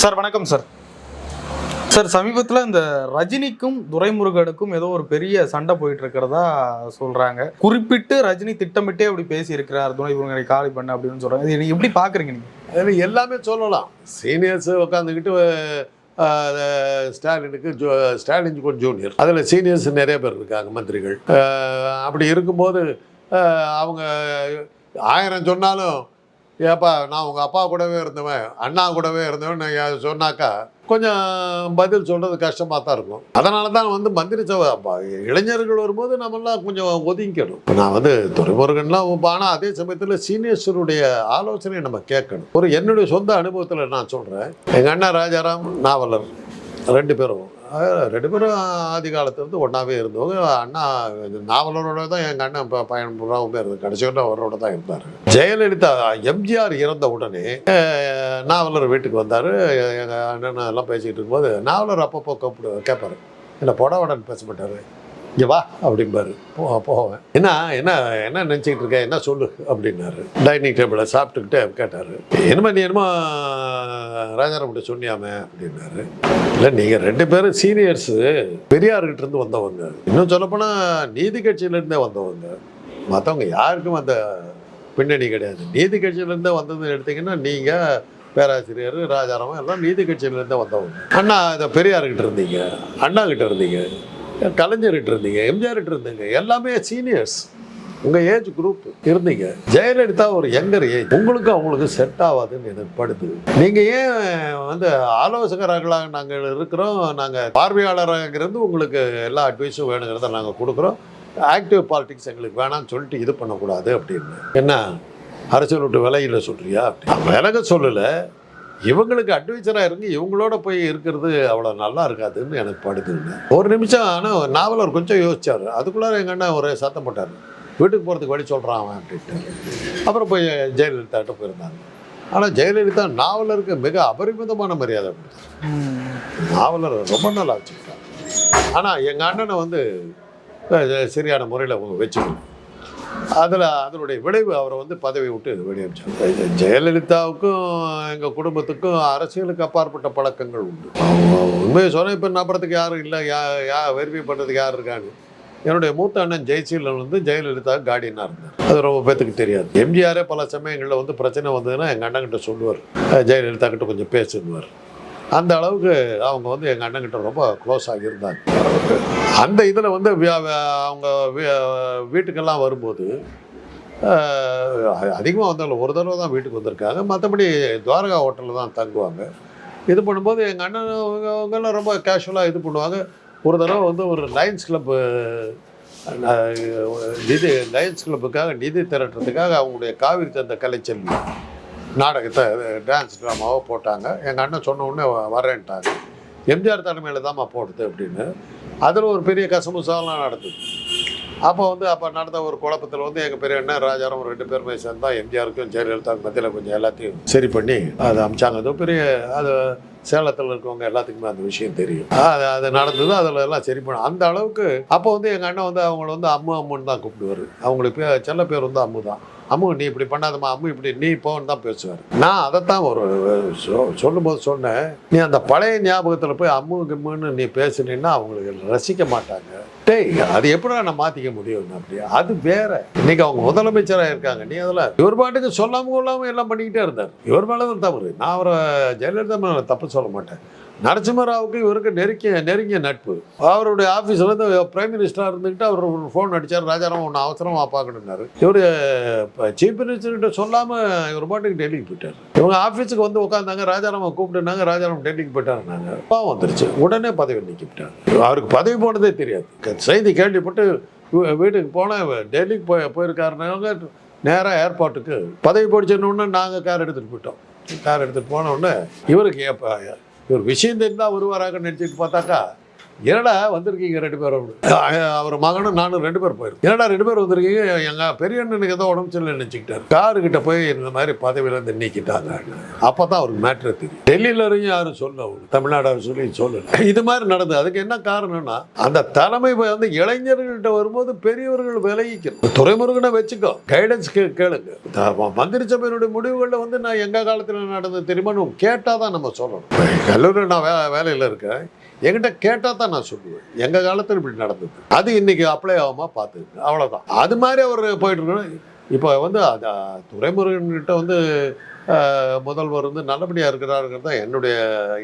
Sir வணக்கம் sir. Sir சமீபத்தில் இந்த ரஜினிக்கும் துரைமுருகனுக்கும் ஏதோ ஒரு பெரிய சண்டை போயிட்டு இருக்கிறதா சொல்றாங்க. குறிப்பிட்டு ரஜினி திட்டமிட்டே அப்படி பேசி இருக்கிறார் துரைமுருகனை காலி பண்ண அப்படின்னு சொல்றாங்க. இது எப்படி பாக்குறீங்க நீங்க? அதில் எல்லாமே சொல்லலாம். சீனியர்ஸ் உட்காந்துக்கிட்டு ஸ்டாலினுக்கு ஜோ ஸ்டாலின் கொஞ்சம் ஜூனியர். அதில் சீனியர்ஸ் நிறைய பேர் இருக்காங்க மந்திரிகள். அப்படி இருக்கும்போது அவங்க ஆயிரம் சொன்னாலும் ஏப்பா நான் உங்கள் அப்பா கூடவே இருந்தவன் அண்ணா கூடவே இருந்தவன் நீங்கள் சொன்னாக்கா கொஞ்சம் பதில் சொல்கிறது கஷ்டமாக தான் இருக்கும். அதனால தான் வந்து மந்திரி சபை இளைஞர்கள் வரும்போது நம்மளாம் கொஞ்சம் ஒதுங்கிக்கணும். நான் வந்து துறைமுருகன்லாம் ஆனால் அதே சமயத்தில் சீனியர்ஸருடைய ஆலோசனையை நம்ம கேட்கணும். ஒரு என்னுடைய சொந்த அனுபவத்தில் நான் சொல்கிறேன் எங்கள் அண்ணா ராஜாராம் நாவலர். ரெண்டு பேரும். ரெண்டு பேரும் ஆதி காலத்துல இருந்து ஒன்றாவே இருந்தவங்க. அண்ணா நாவலரோட தான் எங்கள் அண்ணன் இப்போ பயணம் பூராவுமே இருந்தது கடைசி வரை அவரோட தான் இருந்தார். ஜெயலலிதா எம்ஜிஆர் இறந்த உடனே நாவலர் வீட்டுக்கு வந்தார். எங்கள் அண்ணன் எல்லாம் பேசிக்கிட்டு இருக்கும்போது நாவலர் அப்பப்போ கூப்பிடு கேட்பாரு என்ன புடவடன் பேச மாட்டார். இங்கே வா. அப்படிம்பாரு. போ போவேன் என்ன என்ன என்ன நினச்சிக்கிட்டு இருக்க? என்ன சொல்லு? அப்படின்னாரு. டைனிங் டேபிளில் சாப்பிட்டுக்கிட்டே கேட்டார். என்னமா நீ என்னமோ ராஜாராம்கிட்ட சொன்னியாமே? அப்படின்னாரு. இல்லை நீங்கள் ரெண்டு பேரும் சீனியர்ஸு. பெரியார்கிட்ட இருந்து வந்தவங்க. இன்னும் சொல்லப்போனால் நீதி கட்சியிலேருந்தே வந்தவங்க. மற்றவங்க யாருக்கும் அந்த பின்னணி கிடையாது. நீதி கட்சியிலேருந்தே வந்ததுன்னு எடுத்தீங்கன்னா நீங்கள் பேராசிரியர் ராஜாராமன் எல்லாம் நீதி கட்சியிலேருந்தே வந்தவங்க. அண்ணா இதை பெரியார்கிட்ட இருந்தீங்க. அண்ணா கிட்ட இருந்தீங்க. கலைஞர்கிட்ட இருந்தீங்க எம்ஜிஆர்கிட்ட இருந்தீங்க எல்லாமே சீனியர்ஸ் உங்கள் ஏஜ் குரூப் இருந்தீங்க. ஜெயலலிதா ஒரு யங்கர் ஏஜ் உங்களுக்கு அவங்களுக்கு செட் ஆகாதுன்னு எனக்கு படுது நீங்கள் ஏன் வந்து ஆலோசகர்களாக நாங்கள் இருக்கிறோம் நாங்கள் பார்வையாளராக இருந்து உங்களுக்கு எல்லா அட்வைஸும் வேணுங்கிறத நாங்கள் கொடுக்குறோம். ஆக்டிவ் பாலிடிக்ஸ் எங்களுக்கு வேணாம்னு சொல்லிட்டு இது பண்ணக்கூடாது அப்படின்னு. என்ன அரசியல் விட்டு விலையில் சொல்கிறியா அப்படி விலக சொல்லலை. இவங்களுக்கு அட்வைசராக இருந்து இவங்களோட போய் இருக்கிறது அவ்வளோ நல்லா இருக்காதுன்னு எனக்கு படுதுங்க ஒரு நிமிஷம் ஆனால் நாவலர் கொஞ்சம் யோசிச்சார். அதுக்குள்ளார எங்கள் அண்ணன் ஒரு சத்தம் போட்டார். வீட்டுக்கு போகிறதுக்கு வழி சொல்கிறான் அவன் அப்படின்ட்டு. அப்புறம் போய் ஜெயலலிதாட்ட போயிருந்தாங்க. ஆனால் ஜெயலலிதா நாவலருக்கு மிக அபரிமிதமான மரியாதை கொடுத்தார். நாவலர் ரொம்ப நல்லா வச்சுருக்காங்க ஆனால் எங்கள் அண்ணனை வந்து சரியான முறையில் வச்சுக்கணும் அதில் அதனுடைய விளைவு அவரை வந்து பதவி விட்டு வெளியேற்றாங்க ஜெயலலிதாவுக்கும் எங்கள் குடும்பத்துக்கும் அரசியலுக்கு அப்பாற்பட்ட பழக்கங்கள் உண்டு. உண்மையை சொன்ன இப்போ நம்புறதுக்கு யாரும் இல்லை யா யா வெரிஃபை பண்ணுறதுக்கு யார் இருக்காங்க? என்னுடைய மூத்த அண்ணன் ஜெயசீலன் வந்து ஜெயலலிதா கார்டியனாக இருந்தார். அது ரொம்ப பேத்துக்கு தெரியாது. எம்ஜிஆரே பல சமயங்களில் வந்து பிரச்சனை வந்ததுன்னா எங்கள் அண்ணன்கிட்ட சொல்லுவார். அஹ் ஜெயலலிதா கிட்ட கொஞ்சம் பேசுவார். அந்த அளவுக்கு அவங்க வந்து எங்கள் அண்ணன்கிட்ட ரொம்ப க்ளோஸ் ஆகியிருந்தாங்க அந்த இதில் வந்து வியா- அவங்க வீட்டுக்கெல்லாம் வரும்போது அதிகமாக வந்தாலும் ஒரு தடவை தான் வீட்டுக்கு வந்திருக்காங்க. மற்றபடி துவாரகா ஹோட்டலில் தான் தங்குவாங்க. இது பண்ணும்போது எங்கள் அண்ணன் அவங்க அவங்கெல்லாம் ரொம்ப கேஷுவலாக இது பண்ணுவாங்க. ஒரு தடவை வந்து ஒரு லயன்ஸ் கிளப்பு நிதி லயன்ஸ் கிளப்புக்காக நிதி திரட்டுறதுக்காக அவங்களுடைய காவிரி தந்த கலைச்செல்வி. நாடகத்தை டான்ஸ் ட்ராமாவோ போட்டாங்க. எங்கள் அண்ணன் சொன்ன உடனே வரேன்ட்டாங்க எம்ஜிஆர் தலைமையில் தான்மா போடுது அப்படின்னு. அதில் ஒரு பெரிய கசமுசாலாம் நடந்தது. அப்போ வந்து அப்போ நடந்த ஒரு குழப்பத்தில் வந்து எங்கள் பெரிய அண்ணன் ராஜாராம் ரெண்டு பேருமே சேர்ந்தா எம்ஜிஆருக்கும் ஜெயலலிதாவுக்கு மத்தியில் கொஞ்சம் எல்லாத்தையும் சரி பண்ணி அதை அமைச்சாங்க. அது பெரிய அது சேலத்தில் இருக்கவங்க எல்லாத்துக்குமே அந்த விஷயம் தெரியும். அது அது நடந்தது அதில் எல்லாம் சரி பண்ண அந்த அளவுக்கு அப்போ வந்து எங்கள் அண்ணன் வந்து அவங்கள வந்து அம்மு அம்முன்னு தான் கூப்பிடுவார். அவங்களுக்கு பே செல்ல பேர் வந்து அம்மு தான் அம்மு நீ இப்படி பண்ணாதம்மா அம்மு இப்படி நீ போன்னு தான் பேசுவார். நான் அதைத்தான் ஒரு சொ- சொல்லும்போது சொன்னேன். நீ அந்த பழைய ஞாபகத்தில் போய் அம்மு கிம்முன்னு நீ பேசுனீன்னா அவங்களுக்கு ரசிக்க மாட்டாங்க. டேய் அது எப்படி நான் மாற்றிக்க முடியும் அப்படி? அது வேற. இன்னைக்கு அவங்க முதலமைச்சராக இருக்காங்க. நீ அதில் இவர் பாட்டுக்கு சொல்லாமல் கொள்ளாமல் எல்லாம் பண்ணிக்கிட்டே இருந்தார். இவர் மேலே தான் தவறு. நான் அவரை ஜெயலலிதா மேலே தப்பு சொல்ல மாட்டேன். நரசிம்மராவுக்கு இவருக்கு நெருங்கிய நெருங்கிய நட்பு. அவருடைய ஆஃபீஸில் இருந்து பிரைம் மினிஸ்டராக இருந்துக்கிட்டு அவர் ஒரு ஃபோன் அடித்தார் ராஜாராம் ஒன்று அவசரமாக பார்க்கணுன்னாரு இவர் சீஃப் மினிஸ்டர்கிட்ட சொல்லாமல் இவர் பாட்டுக்கு டெல்லிக்கு போயிட்டார். இவங்க ஆஃபீஸுக்கு வந்து உட்காந்தாங்க ராஜாராமை கூப்பிட்டுனாங்க ராஜாராம் டெல்லிக்கு போயிட்டாருனாங்க பாவம் வந்துருச்சு. உடனே பதவி நீக்கிவிட்டார் அவருக்கு பதவி போனதே தெரியாது. செய்தி கேள்விப்பட்டு வீட்டுக்கு போனால் டெல்லிக்கு போய் போயிருக்காருனாங்க நேராக ஏர்போர்ட்டுக்கு. பதவி படிச்சிடணுன்னு நாங்கள் கார் எடுத்துகிட்டு போயிட்டோம். கார் எடுத்துகிட்டு போன உடனே இவருக்கு ஏப்ப இவர் விஷயம் தெரிந்தால் வருவாராக நினச்சிட்டு பார்த்தாக்கா என்னடா வந்திருக்கீங்க ரெண்டு பேரும்? அவர் மகனும் நானும் ரெண்டு பேரும் போயிருக்கோம். என்னடா ரெண்டு பேரும் வந்திருக்கீங்க? எங்க பெரிய அண்ணனுக்கு ஏதோ உடம்பு சரியில்லை நினச்சிக்கிட்டாரு. காரு கிட்ட போய் இந்த மாதிரி பதவியில இருந்து நீக்கிட்டாங்க. அப்பதான் அவருக்கு மேட்ரு தெரியும். டெல்லியில இருந்து யாரும் சொல்ல அவரு. தமிழ்நாடு சொல்லி சொல்லல. இது மாதிரி நடந்தது. அதுக்கு என்ன காரணம்னா அந்த தலைமை வந்து இளைஞர்கள்ட்ட வரும்போது பெரியவர்கள் விலகிக்கணும். துறைமுருகனை வச்சுக்கோ. கைடன்ஸ் கே கேளுங்க. மந்திரி சபையினுடைய முடிவுகளில் வந்து நான் எங்க காலத்துல நடந்தது தெரியுமான்னு கேட்டால் தான் நம்ம சொல்லணும். கல்லூரியில் நான் வே வேலையில் இருக்கேன். என்கிட்ட கேட்டால் தான் நான் சொல்லுவேன். எங்கள் காலத்தில் இப்படி நடந்தது? அது இன்னைக்கு அப்ளை ஆகாம பார்த்துக்கு அவ்வளோதான் அது மாதிரி அவர் போயிட்டு இருக்கணும் இப்போ வந்து அது துறைமுருகன்கிட்ட வந்து முதல்வர் வந்து நல்லபடியாக இருக்கிறாருங்கிறது தான் என்னுடைய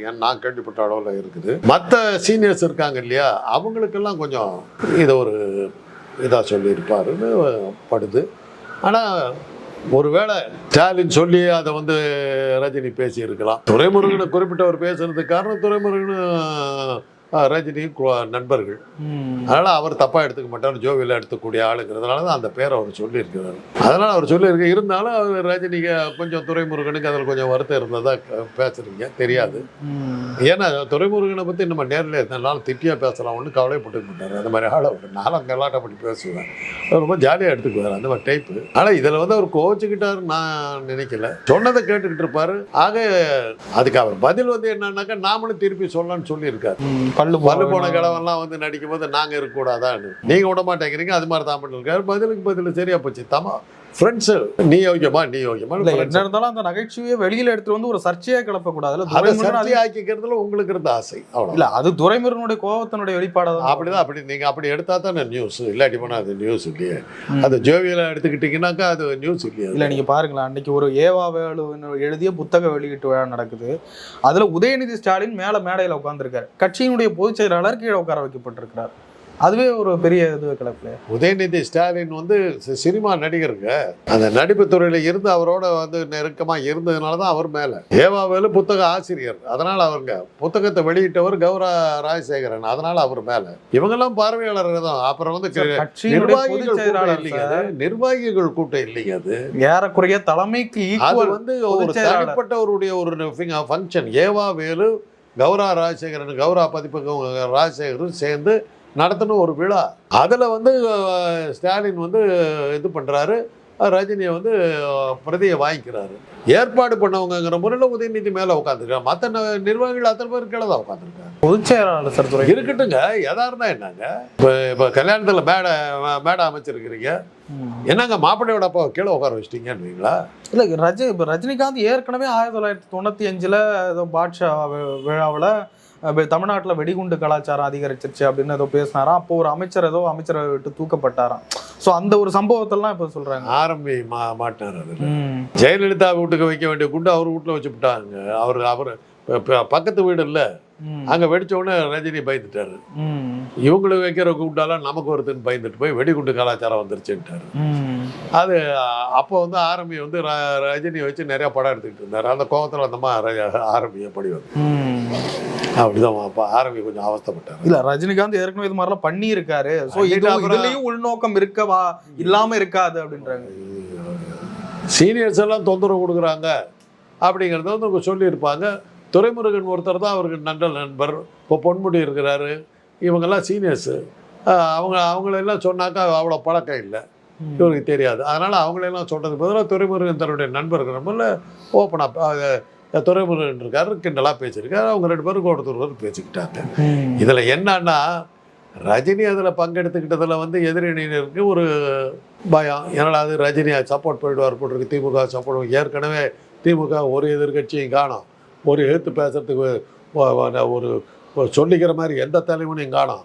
என் நான் கேள்விப்பட்ட அளவில் இருக்குது. மற்ற சீனியர்ஸ் இருக்காங்க இல்லையா அவங்களுக்கெல்லாம் கொஞ்சம் இதை ஒரு இதாக சொல்லியிருப்பாருன்னு படுது. ஆனால் ஒருவேளை ஸ்டாலின் சொல்லி அதை வந்து ரஜினி பேசியிருக்கலாம். துரைமுருகனை குறிப்பிட்டவர் பேசுறதுக்கு காரணம் துரைமுருகன் அஹ், ரஜினி கு- நண்பர்கள். அதனால அவர் தப்பா எடுத்துக்க மாட்டார். ஜோவியில் எடுத்துக்கூடிய ஆளுங்கிறதுனால தான் அந்த பேரை அவர் சொல்லியிருக்கிறார். அதனால அவர் சொல்லியிருக்க. இருந்தாலும் அவர் ரஜினிக்கு கொஞ்சம் துரைமுருகனுக்கு அதில் கொஞ்சம் வருத்தம் இருந்ததா க- பேசுறீங்க. தெரியாது. ஏன்னா துரைமுருகனை பற்றி நம்ம நேரில் நாள் திட்டியாக பேசலாம் ஒன்றும் கவலைப்பட்டுக்க மாட்டார். அந்த மாதிரி ஆளை நானும் கலாட்டம் பண்ணி பேசுவேன். ரொம்ப ஜாலியாக எடுத்துக்குவார் அந்த மாதிரி டைப்பு ஆனால் இதில் வந்து அவர் கோச்சுக்கிட்டாரு நான் நினைக்கல. சொன்னதை கேட்டுக்கிட்டு இருப்பாரு. ஆக அதுக்கு அவர் பதில் வந்து என்னன்னாக்கா நாமளும் திருப்பி சொல்லலாம்னு சொல்லியிருக்காரு. பல்லு பல்லு போன கடவெல்லாம் வந்து நடிக்கும் போது நாங்க இருக்கக்கூடாதான்னு. நீங்க விட மாட்டேங்கிறீங்க அது மாதிரி தான் பண்ணிருக்காரு. பதிலுக்கு பதில் சரியா போச்சு. தமா ஃப்ரெண்ட்ஸ் நீ யோகியமா நீ யோகியமா? இல்ல என்ன இருந்தாலும் அந்த நகைச்சுவையை வெளியில எடுத்துட்டு வந்து ஒரு சர்ச்சையா கிளப்ப கூடாதுல அதை சர்ச்சை ஆக்கிக்கிறதுல உங்களுக்கு இருந்த ஆசை. அவ்வளோ இல்ல அது துரைமுருகனுடைய கோபத்தினுடைய வெளிப்பாடாதான் அப்படிதான் அப்படி நீங்க அப்படி எடுத்தா தானே நியூஸ் இல்லாட்டி போனா அது நியூஸ் இல்லையே. அது ஜோவியில எடுத்துக்கிட்டீங்கன்னாக்கா அது நியூஸ் இல்லையே. இல்ல நீங்க பாருங்களேன் அன்னைக்கு ஒரு ஏவா வேலு எழுதிய புத்தக வெளியீட்டு விழா நடக்குது. அதுல உதயநிதி ஸ்டாலின் மேல மேடையில உட்கார்ந்திருக்காரு. கட்சியினுடைய பொதுச் செயலாளர் கீழே உட்கார வைக்கப்பட்டிருக்கிறார். அதுவே ஒரு பெரிய இது கிளப்புல உதயநிதி ஸ்டாலின் வந்து சினிமா நடிகருங்க. அந்த நடிப்பு துறையில இருந்து அவரோட வந்து நெருக்கமா இருந்ததுனால தான் அவர் மேல. ஏவாவேலு புத்தக ஆசிரியர். அதனால அவருங்க. புத்தகத்தை வெளியிட்டவர் கௌரா ராஜசேகரன். அதனால அவர் மேல. இவங்கெல்லாம் பார்வையாளர்கள் தான். அப்புறம் வந்து நிர்வாகிகள் கூட்டம் இல்லைங்க அது. நிர்வாகிகள் கூட்டம் இல்லைங்க அது. ஏறக்குறைய தலைமைக்கு அது வந்து ஒரு. தனிப்பட்டவருடைய ஒரு ஃபங்க்ஷன் ஏவா வேலு கௌரா ராஜசேகரன் கௌரா பதிப்பகம் ராஜசேகரும் சேர்ந்து நடத்தின ஒரு விழா. அதில் வந்து ஸ்டாலின் வந்து இது பண்ணுறாரு ரஜினியை வந்து பிரதியை வாங்கிக்கிறாரு. ஏற்பாடு பண்ணவங்கங்கிற முறையில் உதயநிதி மேலே உட்காந்துருக்காங்க மற்ற நிர்வாகிகள் அத்தனை பேர் கீழே தான் உட்காந்துருக்காங்க பொதுச் செயலாளர் துறை. இருக்கட்டுங்க எதா இருந்தா என்னங்க? இப்போ இப்போ கல்யாணத்தில் மேடை மேடை அமைச்சிருக்கிறீங்க. என்னங்க மாப்பிள்ளையோட அப்பா கீழே உட்கார வச்சிட்டீங்கன்னு இல்ல ரஜ இப்ப ரஜினிகாந்த் ஏற்கனவே ஆயிரத்தி தொள்ளாயிரத்தி தொண்ணூத்தி அஞ்சுல ஏதோ பாட்ஷா விழாவுல தமிழ்நாட்டுல வெடிகுண்டு கலாச்சாரம் அதிகரிச்சிருச்சு அப்படின்னு ஏதோ பேசினாராம் அப்போ ஒரு அமைச்சர் ஏதோ அமைச்சரை விட்டு தூக்கப்பட்டாராம் சோ அந்த ஒரு சம்பவத்தெல்லாம் இப்ப சொல்றாங்க ஆரம்பி மா மாட்டினார் அதில். ஜெயலலிதா வீட்டுக்கு வைக்க வேண்டிய குண்டு அவர் வீட்டில் வச்சு விட்டாங்க அவர் அவர் பக்கத்து வீடு இல்லை. அங்கே வெடிச்ச உடனே ரஜினி பயந்துட்டாரு. இவங்களுக்கு வைக்கிற குண்டாலாம் நமக்கு வருதுன்னு பயந்துட்டு போய் வெடிகுண்டு கலாச்சாரம் வந்துருச்சுன்ட்டாரு ம். அது அப்போ வந்து ஆரம்பி வந்து ர- ரஜினியை வச்சு நிறைய படம் எடுத்துக்கிட்டு இருந்தார் அந்த கோபத்தில் அந்த மாதிரி ஆரம்பியை படி வந்து. அப்படிதான் அப்போ ஆரம்பி கொஞ்சம் அவஸ்தைப்பட்டார். இல்ல ரஜினிகாந்த் ஏற்கனவே இது மாதிரிலாம் பண்ணி இருக்காரு அப்புறம் இதுலயும் உள்நோக்கம் இருக்கவா இல்லாம இருக்காது அப்படின்றாங்க. சீனியர்ஸ் எல்லாம் தொந்தரவு கொடுக்குறாங்க அப்படிங்கிறத வந்து அவங்க சொல்லியிருப்பாங்க. துரைமுருகன் ஒருத்தர் தான் அவருக்கு நல்ல நண்பர். இப்போ பொன்முடி இருக்கிறாரு. இவங்கெல்லாம் சீனியர்ஸு அவங்க அவங்களெல்லாம் சொன்னாக்கா அவ்வளோ பழக்கம் இல்லை. இவருக்கு தெரியாது. அதனால் அவங்களெல்லாம் சொல்கிறது பதிலாக துரைமுருகன் தன்னுடைய நண்பர்கள் நம்மள ஓப்பனாக துரைமுருகன் இருக்காரு கிண்டலாக பேசியிருக்காரு அவங்க ரெண்டு பேரும் ஒருத்தர் பேசிக்கிட்டாங்க. இதில் என்னன்னா ரஜினி அதில் பங்கெடுத்துக்கிட்டதில் வந்து எதிரணியினருக்கு ஒரு பயம். ஏன்னா அது ரஜினியை சப்போர்ட் பண்ணிடுவார் போட்டிருக்கு திமுக சப்போர்ட் ஏற்கனவே திமுக ஒரு எதிர்க்கட்சியும் காணும். ஒரு எழுத்து பேசுறதுக்கு ஒரு சொல்லிக்கிற மாதிரி எந்த தலைவனையும் காணும்.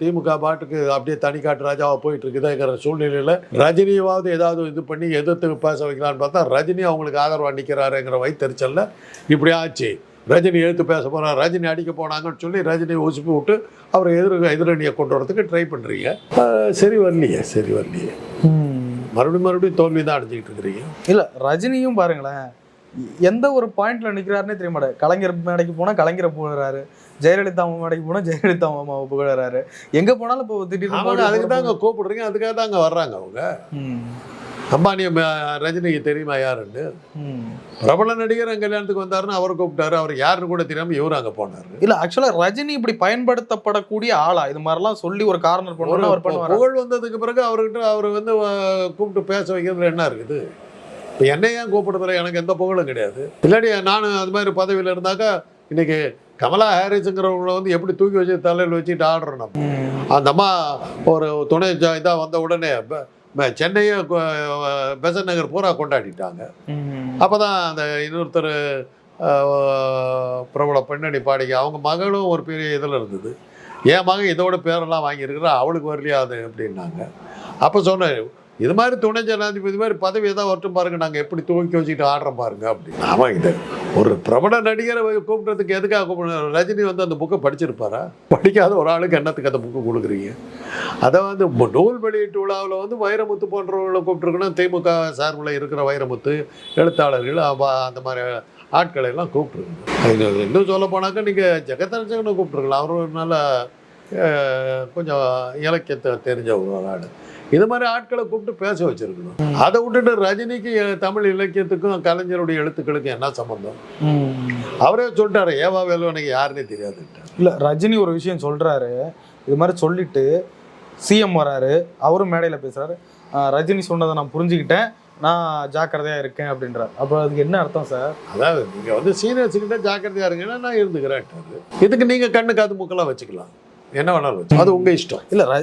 திமுக பாட்டுக்கு அப்படியே தனிக்காட்டு ராஜாவா போயிட்டு இருக்குதுங்கிற சூழ்நிலையில் ரஜினியாவது ஏதாவது இது பண்ணி எதிர்த்து பேச வைக்கலான்னு பார்த்தா ரஜினி அவங்களுக்கு ஆதரவாக நிற்கிறாருங்கிற வைத்தறிச்சல்ல. இப்படி ஆச்சு. ரஜினி எழுத்து பேச போகிறார் ரஜினி அடிக்க போனாங்கன்னு சொல்லி ரஜினியை உசுப்பி விட்டு அவரை எதிர் எதிரணியை கொண்டு வரதுக்கு ட்ரை பண்ணுறீங்க சரி வரலையே சரி வரலையே. மறுபடியும் மறுபடியும் தோல்வி தான் அடைஞ்சிக்கிட்டு இருக்கிறீங்க. இல்லை ரஜினியும் பாருங்களேன். எந்த ஒரு பாயிண்ட்ல நிற்கிறாருன்னே தெரிய மாட்டேன் கலைஞர் மேடைக்கு போனால் கலைஞரை புகழறாரு ஜெயலலிதா அம்மா மேடைக்கு போனா ஜெயலலிதா அம்மாவை புகழறாரு. எங்க போனாலும் இப்போ திடீர்னு அதுக்கு போற தாங்க கூப்பிடுறீங்க அதுக்காக தாங்க வர்றாங்க அவங்க. அம்பானி ரஜினிக்கு தெரியுமா யாருன்னு. பிரபல நடிகர் கல்யாணத்துக்கு வந்தாருன்னு அவர் கூப்பிட்டாரு. அவர் யாருன்னு கூட தெரியாம இவரும் அங்க போனாரு. இல்ல ஆக்சுவலா ரஜினி இப்படி பயன்படுத்தப்படக்கூடிய ஆளா? இது மாதிரிலாம் சொல்லி ஒரு கார்னர் பண்ணணும் அவர் பண்ணுவாரு? புகழ் வந்ததுக்கு பிறகு அவர்கிட்ட அவர் வந்து கூப்பிட்டு பேச வைக்கிறதுல என்ன இருக்குது? இப்போ என்னை ஏன் கூப்பிடுறதுல எனக்கு எந்த புகழும் கிடையாது. இல்லாட்டி நானும் அது மாதிரி பதவியில் இருந்தாக்கா இன்னைக்கு கமலா ஹாரிஸுங்கிறவங்கள வந்து எப்படி தூக்கி வச்சு தலையில் வச்சுட்டு ஆடுறோம் நம்ம. அந்த அம்மா ஒரு துணை இதாக வந்த உடனே சென்னையை பெசன்ட் நகர் பூரா கொண்டாடிட்டாங்க. அப்போ தான் அந்த இன்னொருத்தர் பிரபல பெண்ணடி பாடிக்க அவங்க மகளும் ஒரு பெரிய இதில் இருந்தது என் மகன் இதோட பேரெல்லாம் வாங்கியிருக்கிறா அவளுக்கு வரலையா அது அப்படின்னாங்க அப்போ சொன்னேன் இது மாதிரி துணை ஜனாதிபதி மாதிரி பதவி ஏதாவது வரட்டும் பாருங்க. நாங்கள் எப்படி துவக்கி வச்சுக்கிட்டு ஆடுறோம் பாருங்க அப்படின்னு. ஆமாம் இது ஒரு பிரபல நடிகரை கூப்பிட்றதுக்கு எதுக்காக கூப்பிடணும் ரஜினி வந்து அந்த புக்கை படிச்சிருப்பாரா? படிக்காத ஒரு ஆளுக்கு என்னத்துக்கு அந்த புக்கு கொடுக்குறீங்க? அதை வந்து நூல் வெளியீட்டு விழாவில் வந்து வைரமுத்து போன்றவர்களை கூப்பிட்டுருக்கணும். திமுக சார்பில் இருக்கிற வைரமுத்து எழுத்தாளர்கள் அந்த மாதிரி ஆட்களை எல்லாம் கூப்பிட்டுருக்கணும். இன்னும் சொல்ல போனாக்கா நீங்கள் ஜெகதரஞ்சகனை கூப்பிட்ருக்கலாம் அவர் நல்ல கொஞ்சம் இலக்கியத்தை தெரிஞ்ச ஒரு ஆள். இது மாதிரி ஆட்களை கூப்பிட்டு பேச வச்சிருக்கணும். அதை விட்டுட்டு ரஜினிக்கு தமிழ் இலக்கியத்துக்கும் கலைஞருடைய எழுத்துக்களுக்கும் என்ன சம்பந்தம். அவரே சொல்லிட்டாரு ஏவா வேலுவனுக்கு யாருன்னே தெரியாதுன்ட்டார். இல்ல ரஜினி ஒரு விஷயம் சொல்றாரு. இது மாதிரி சொல்லிட்டு சிஎம் வராரு அவரும் மேடையில பேசுறாரு. ஆஹ் ரஜினி சொன்னதை நான் புரிஞ்சுக்கிட்டேன். நான் ஜாக்கிரதையா இருக்கேன் அப்படின்றார். அப்ப அதுக்கு என்ன அர்த்தம் சார்? அதாவது நீங்கள் வந்து சீனியர்ஸ் கிட்ட ஜாக்கிரதையா இருங்கன்னா நான் இருந்துக்கிறேன்ட்டாரு. இதுக்கு நீங்கள் கண்ணு காது மூக்கெல்லாம் வச்சுக்கலாம். என்ன வேணாலும் அது உங்கள் இஷ்டம். இல்ல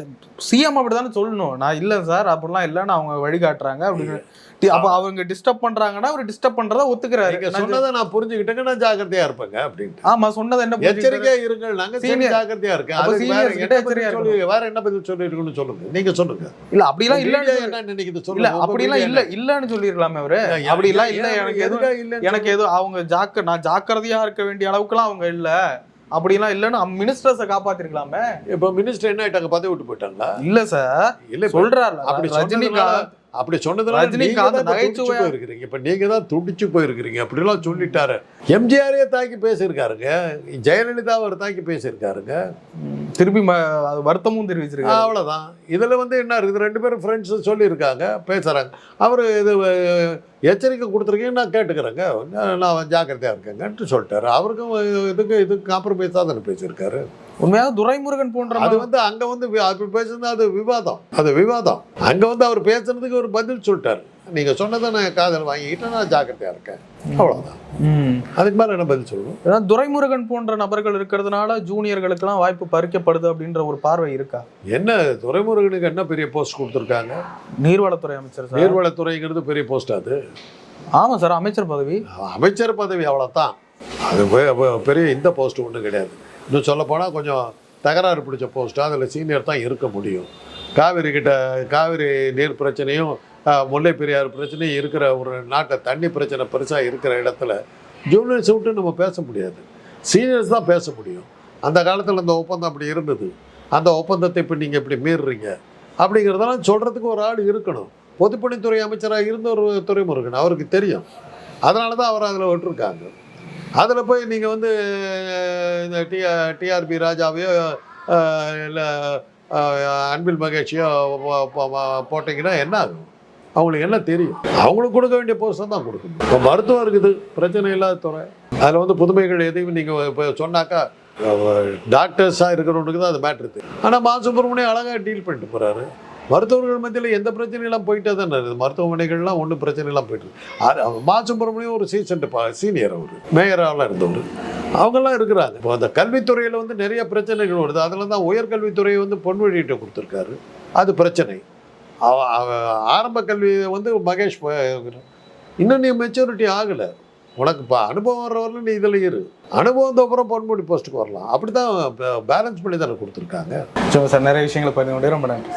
சிஎம் அப்படிதானே சொல்லணும். நான் இல்ல சார் அப்படிலாம் இல்லைன்னு அவங்க வழிகாட்டுறாங்க. அப்படின்னு அப்ப அவங்க டிஸ்டர்ப் பண்றாங்கன்னா அவர் டிஸ்டர்ப் பண்றதா ஒத்துக்கிறாரு. சொன்னதை நான் புரிஞ்சுக்கிட்டேங்க நான் ஜாக்கிரதையா இருப்பேங்க அப்படின்ட்டு. ஆமா சொன்னதை என்ன புரிஞ்சுக்கிட்டாரு? எச்சரிக்கையா இருங்கள் நாங்க Senior- ஜாக்கிரதையா இருக்கேன். வேற என்ன பதில் எச்சரிக்கையா சொல்லி வேற என்ன பதில் சொல்லி இருக்குன்னு சொல்லுங்க. நீங்க சொல்லுங்க. இல்ல அப்படிலாம் இல்லன்னு என்ன நினைக்குது இல்ல சொல்லுங்க உங்க அப்படிலாம் இல்ல? இல்லன்னு சொல்லிருக்கலாமே அவரு. அப்படிலாம் இல்ல எனக்கு எதுவும் எனக்கு ஏதோ அவங்க ஜாக்க நான் ஜாக்கிரதையா இருக்க வேண்டிய அளவுக்குலாம் அவங்க இல்ல. அப்படிலாம் இல்லன்னு மினிஸ்டர்ஸை காப்பாத்திருக்கலாமே. இப்ப மினிஸ்டர் என்ன ஆயிட்டாங்க? பதவி விட்டு போயிட்டாங்களா? இல்ல சார். இல்ல சொல்றாரு அப்படி ரஜினி சொன்னதுனால அப்படி சொன்னதுனால ரஜினிகாந்த் நீங்க தான் இப்ப நீங்க தான் துடிச்சு போயிருக்கிறீங்க. அப்படிலாம் சொல்லிட்டாரு. எம்ஜிஆரே தாக்கி பேசியிருக்காருங்க. ஜெயலலிதா அவர் தாக்கி பேசியிருக்காருங்க. திருப்பி வருத்தமும் தெரிவிச்சிருக்காரு. அவ்வளவுதான். இதுல வந்து என்ன இருக்குது ரெண்டு பேரும் ஃப்ரெண்ட்ஸ் சொல்லியிருக்காங்க பேசுறாங்க. அவர் இது எச்சரிக்கை கொடுத்துருக்கீங்க நான் கேட்டுக்கிறேங்க. நான் நான் ஜாக்கிரதையா இருக்கேங்கன்ட்டு சொல்லிட்டாரு. அவருக்கும் இதுக்கு இதுக்கு காம்ப்ரமைஸாக தானே பேசியிருக்காரு. உண்மையாக துரைமுருகன் போன்ற அது வந்து அங்க வந்து அப்படி பேசுனது அது விவாதம். அது விவாதம். அங்க வந்து அவர் பேசுனதுக்கு ஒரு பதில் சொல்லிட்டாரு. நீங்க சொன்னதை நான் காதல் வாங்கிக்கிட்டு நான் ஜாக்கிரதையா இருக்கேன். அவ்வளவுதான். அதுக்கு மேல என்ன பதில் சொல்லணும்? ஏன்னா துரைமுருகன் போன்ற நபர்கள் இருக்கிறதுனால ஜூனியர்களுக்கெல்லாம் வாய்ப்பு பறிக்கப்படுது அப்படின்ற ஒரு பார்வை இருக்கா? என்ன துரைமுருகனுக்கு என்ன பெரிய போஸ்ட் கொடுத்துருக்காங்க? நீர்வளத்துறை அமைச்சர் சார். நீர்வளத்துறைங்கிறது பெரிய போஸ்ட் அது. ஆமா சார் அமைச்சர் பதவி. அமைச்சர் பதவி அவ்வளோதான் அது பெரிய இந்த போஸ்ட் ஒன்றும் கிடையாது. இன்னும் சொல்லப்போனால் கொஞ்சம் தகராறு பிடிச்ச போஸ்ட்டு அதில் சீனியர் தான் இருக்க முடியும். காவிரி கிட்ட காவிரி நீர் பிரச்சனையும் முல்லை பெரியார் பிரச்சனையும் இருக்கிற ஒரு நாட்டை தண்ணி பிரச்சனை பெருசாக இருக்கிற இடத்துல ஜூனியர்ஸ் விட்டு நம்ம பேச முடியாது. சீனியர்ஸ் தான் பேச முடியும். அந்த காலத்தில் அந்த ஒப்பந்தம் அப்படி இருந்தது. அந்த ஒப்பந்தத்தை இப்போ நீங்கள் இப்படி மீறுறீங்க அப்படிங்கிறதெல்லாம் சொல்கிறதுக்கு ஒரு ஆள் இருக்கணும். பொதுப்பணித்துறை அமைச்சராக இருந்த ஒரு துறைமுருகன் அவருக்கு தெரியும். அதனால தான் அவர் அதில் விட்டுருக்காங்க. அதில் போய் நீங்கள் வந்து இந்த டி டிஆர்பி ராஜாவையோ இல்லை அன்பில் மகேஷியோ போ- போட்டிங்கன்னா என்ன ஆகும்? அவங்களுக்கு என்ன தெரியும்? அவங்களுக்கு கொடுக்க வேண்டிய போஸ்ட்டை தான் கொடுக்கணும். இப்போ மருத்துவம் இருக்குது பிரச்சனை இல்லாத துறை. அதில் வந்து புதுமைகள் எதையும் நீங்கள் இப்போ சொன்னாக்கா டாக்டர்ஸாக இருக்கிறவனுக்கு தான் அது மேட்ரு ஆனால் மா சுப்பிரமணியம் அழகாக டீல் பண்ணிட்டு போகிறாரு மருத்துவர்கள் மத்தியில் எந்த பிரச்சனையெல்லாம் போயிட்டே தானே இருக்குது மருத்துவமனைகள்லாம் ஒன்றும் பிரச்சனைலாம் போயிட்டு இருக்கு. மா சுப்பிரமணியம் ஒரு சீசன்ட் பா சீனியர் அவர். மேயராலாம் இருந்தவர். அவங்கெல்லாம் இருக்கிறாங்க. இப்போ அந்த கல்வித்துறையில் வந்து நிறைய பிரச்சனைகள் வருது. அதில் தான் உயர்கல்வித்துறையை வந்து பொன்வழிகிட்ட கொடுத்துருக்காரு. அது பிரச்சனை. அவ- அவ- ஆரம்ப கல்வி வந்து மகேஷ் இன்னும் நீ மெச்சூரிட்டி ஆகலை. உனக்கு இப்போ அனுபவம் வர்றவரில் நீ இதில் இரு. அனுபவம் அப்புறம் பொன்முடி போஸ்ட்டுக்கு வரலாம். அப்படி தான் பேலன்ஸ் பண்ணி தானே கொடுத்துருக்காங்க. சார் நிறைய விஷயங்களை பதிவு ரொம்ப நன்றி